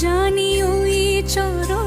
জানি ওই চর